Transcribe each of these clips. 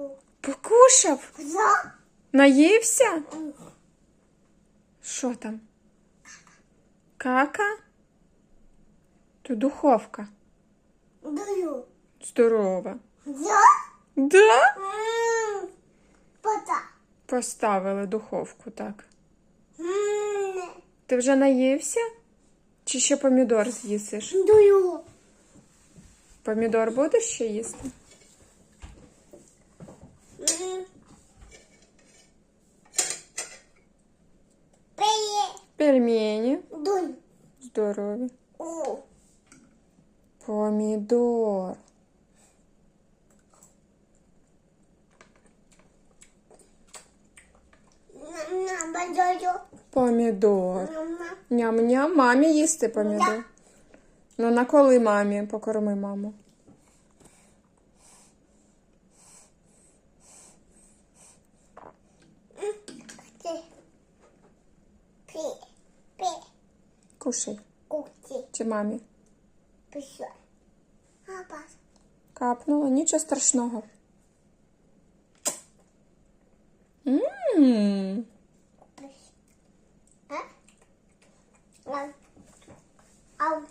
Ку. Покушав? За. Наївся? Що там? Кака? То духовка. Даю. Здорова. Да? М. Пота. Поставили духовку, так. Ти вже наївся? Чи ще помідор з'їсиш? Даю. Помідор будеш ще їсти? М. Пеє. Пельмені. Дую. Здорові. О. Помідор. Помідор. Ням-ням. Мамі їсти помідор. Ну, на коли мамі? Покорми маму. Кушай. Кушай. Чи мамі? Пішла. Капнула, нічого страшного. Мм. А? Ау.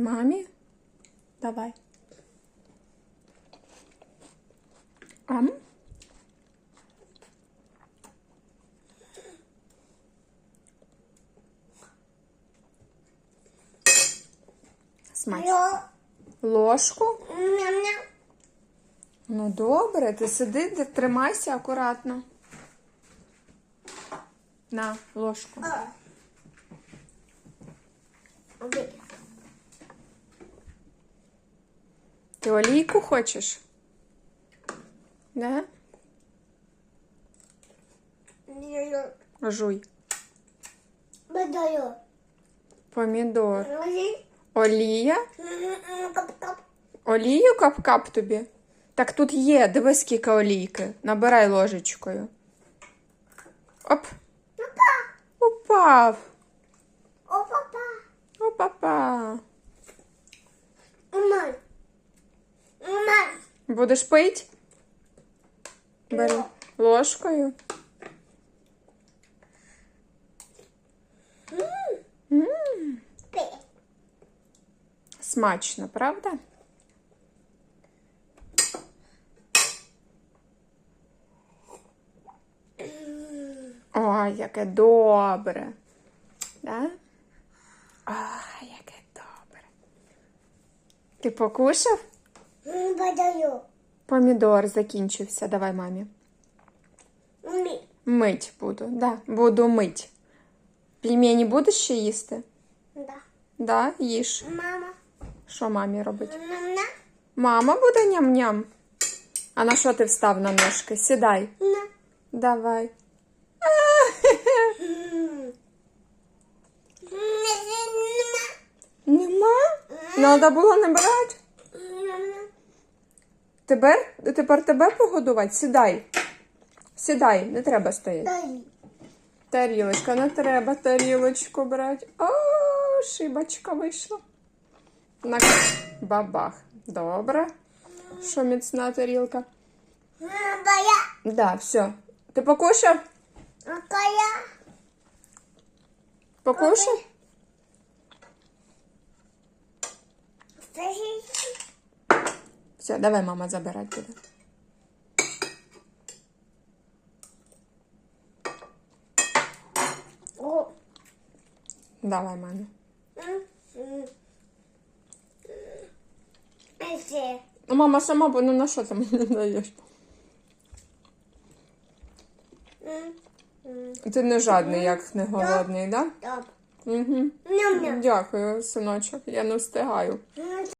Мамі? Давай. Ам? Смачно. Ложку? Ну добре, ти сиди, тримайся акуратно. На, ложку. О. Оби. Ти олійку хочеш? Да? Жуй. Помідор. Ложи. Олія? Кап-кап. Олію кап-кап тобі? Так тут є, дивись, скільки олійки. Набирай ложечкою. Оп. Упав. О, папа. Опа-па. Мама. Будеш пить? Бери ложкою. Смачно, правда? Ой, яке добре. Да? Ой, яке добре. Ти покушав? М, Бажаю. Помідор закінчився. Давай мамі. Мі. Мить буду. Да, буду мить. Пельмені будеш ще їсти? Да. Да, їж. Мама. Що мамі робить? Мама. Мама буде ням-ням. А на що ти встав на ножки? Сідай. На. Давай. М. Нема? Надо було не брати. Тепер, тепер тебе погодувати? Сідай. Сідай, не треба стояти. Тарілочка, не треба тарілочку брати. О, шибочка вийшла. На бабах. Добре. Що міцна тарілка? Моя. Да, все. Ти покушав? Покушав? Все, давай мама забирати буде. Давай, мамі. Ну, мама сама, бо ну на що ти мені даєш? Ти не жадний, як не голодний, да? Топ. Угу. Дякую, синочок. Я не встигаю.